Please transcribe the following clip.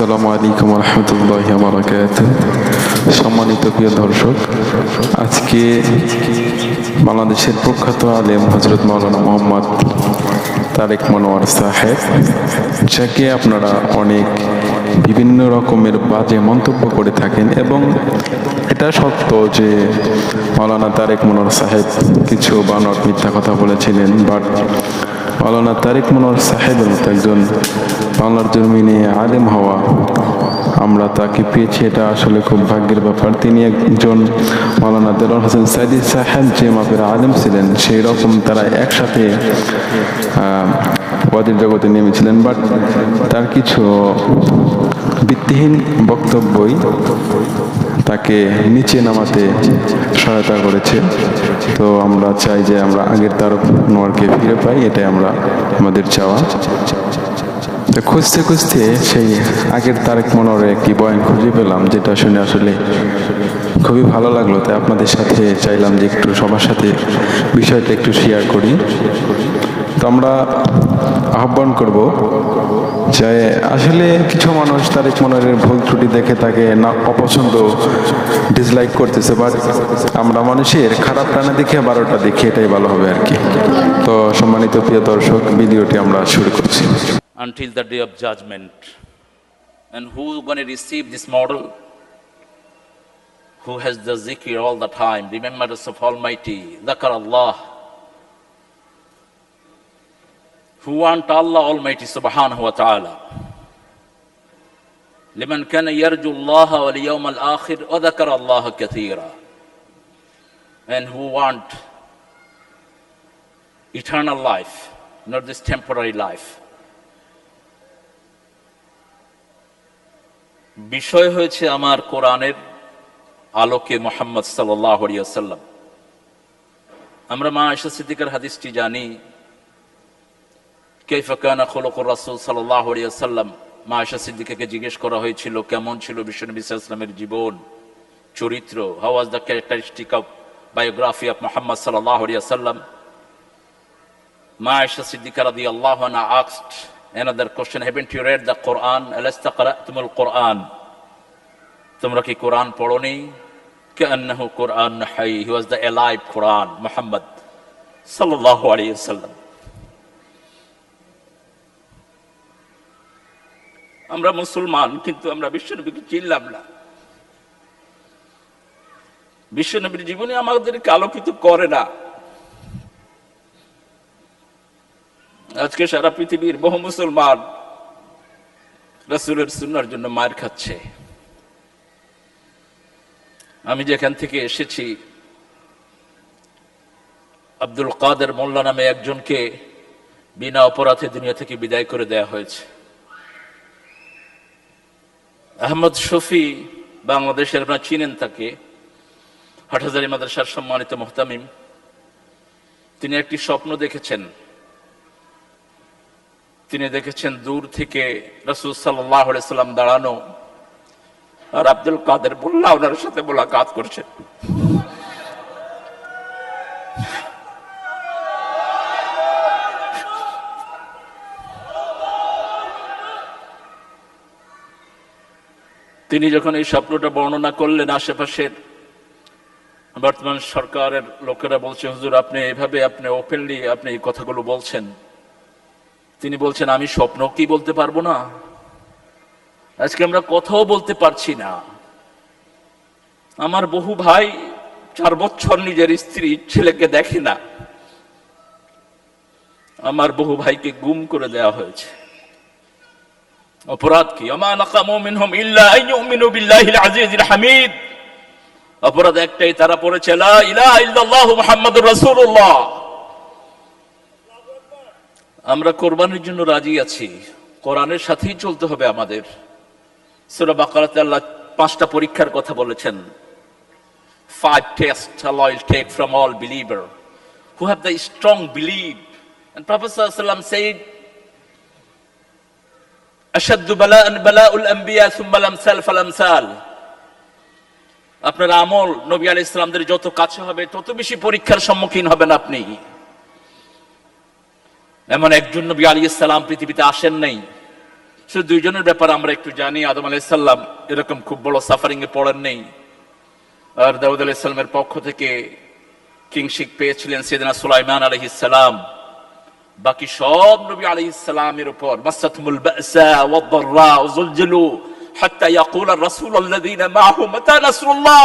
আসসালামু আলাইকুম রহমতুল্লাহ বারাকাত সম্মানিত প্রিয় দর্শক, আজকে বাংলাদেশের প্রখ্যাত আলেম হজরত মাওলানা মোহাম্মদ তারেক মনোয়ার সাহেব, যাকে আপনারা অনেক বিভিন্ন রকমের বাজে মন্তব্য করে থাকেন এবং এটা সত্য যে মাওলানা তারেক মনোয়ার সাহেব কিছু বানর মিথ্যা কথা বলেছিলেন বাট মাওলানা তারেক মনোয়ার সাহেবের মতো একজন বাংলার জমিনে আলেম হওয়া। আমরা তাকে পেয়েছি এটা আসলে খুব ভাগ্যের ব্যাপার। তিনি একজন মাওলানা দেলোয়ার হোসেন সাইদি সাহেব যে মাপের আলেম ছিলেন সেই রকম তারা একসাথে আহ, ওয়াদির জগতে নেমেছিলেন। বাট তার কিছু ভিত্তিহীন বক্তব্যই তাকে নিচে নামাতে সহায়তা করেছে। তো আমরা চাই যে আমরা আগের তারক নোয়ারকে ফিরে পাই, এটাই আমরা আমাদের চাওয়া। তো খুঁজতে খুঁজতে সেই আগের তারেক মনোরে একটি বয়ান খুঁজে পেলাম, যেটা শুনে আসলে খুবই ভালো লাগল। তাই আপনাদের সাথে চাইলাম যে একটু সবার সাথে বিষয়টা একটু শেয়ার করি। তো আমরা আহ্বান করব যে আসলে কিছু মানুষ তার মনের ভুল ত্রুটি দেখে তাকে না অপছন্দ ডিসলাইক করতেছে বাট আমরা মানুষের খারাপ টানা দেখে বারোটা দেখি এটাই ভালো হবে আর কি তো সম্মানিত প্রিয় দর্শক ভিডিওটি আমরা শুরু করছি until the day of judgment. And who going to receive this model? Who has the zikr all the time, remembrance of Almighty, Dhakar Allah. Who want Allah Almighty subhanahu wa ta'ala. لمن كان يرجو الله واليوم الآخر وذكر الله كثيرا. And who want eternal life, not this temporary life. বিষয় হয়েছে আমার কোরআনের আলোকে মোহাম্মদ সাল্লাম আমরা মা আয়সা সিদ্দিকার হাদিসটি জানি কেফাকানা খোলকুর রাসুল সাল্লাম মা আয়সা সিদ্দিকাকে জিজ্ঞেস করা হয়েছিল, কেমন ছিল বিশ্বনবী ইসলামের জীবন, চরিত্র how was the characteristic of biography of Muhammad সাল্লাম মা আয়সা সিদ্দিকা রাদি আল্লাহ asked another question, haven't you read the quran? alasta qara'tumul quran তোমরা কি কোরআন পড়নি? কান্নাহু কোরআন high he was the alive Quran Muhammad সাল্লাল্লাহু আলাইহি ওয়াসাল্লাম। আমরা মুসলমান, কিন্তু আমরা বিশ্বনবীকে চিনলাম না। বিশ্বনবীর জীবনে আমাদেরকে আলোকিত করে না। আজকে সারা পৃথিবীর বহু মুসলমান রাসুলের সুন্নার জন্য মার খাচ্ছে। আমি যেখান থেকে এসেছি, আব্দুল কাদের মোল্লা নামে একজনকে বিনা অপরাধে দুনিয়া থেকে বিদায় করে দেয়া হয়েছে। আহমদ শফি বাংলাদেশের আপনারা চিনেন তাকে, হাটহাজারি মাদ্রাসার সম্মানিত মোহতামিম। তিনি একটি স্বপ্ন দেখেছেন। তিনি দেখেছেন দূর থেকে রসুল সাল্লাম দাঁড়ানো আর আব্দুল কাদের বললা ওনার সাথে মোলাকাত করছেন। তিনি যখন এই স্বপ্নটা বর্ণনা করলেন আশেপাশের বর্তমান সরকারের লোকেরা বলছে, হুজুর, আপনি এভাবে, আপনি ওপেনলি আপনি এই কথাগুলো বলছেন। তিনি বলছেন, আমি স্বপ্ন কি বলতে পারব না? আজকে আমরা কথাও বলতে পারছি না। আমার বহু ভাই চার বছর নিজের স্ত্রী ছেলেকে দেখে না। আমার বহু ভাইকে গুম করে দেওয়া হয়েছে। বিল্লাহিল আজিজিল হামিদ। অপরাধ একটাই, তারা পড়েছে আমরা কোরবানির জন্য রাজি আছি। কোরআনের সাথেই চলতে হবে আমাদের। সুরা বাকারাতে আল্লাহ পাঁচটা পরীক্ষার কথা বলেছেন। Take from all believer who have the strong belief. And Prophet ﷺ said আপনার আমল নবী আলাইহিস ইসলামদের যত কাছে হবে, তত বেশি পরীক্ষার সম্মুখীন হবেন আপনি। এমন একজন নবী আলী ইসলাম পৃথিবীতে আসেন নাই। শুধু দুইজনের ব্যাপারে আমরা একটু জানি, আদম আলাইসাল্লাম এরকম খুব বড় সাফারিং এ পড়েন নেই। আর দাউদ আলাইসাল্লামের পক্ষ থেকে কিংশিক পেয়েছিলেন সেদিনা সুলাইমান আলহিসাল্লাম বাকি সব নবী আলহিসাল্লামের উপর মাসাতমুল বাসা ওয়াদ-দাররা ওয়াজুলজিলু হাত্তা ইয়াকুল আর-রাসূল আল্লাযীনা মাআহু মাতা নাসরুল্লাহ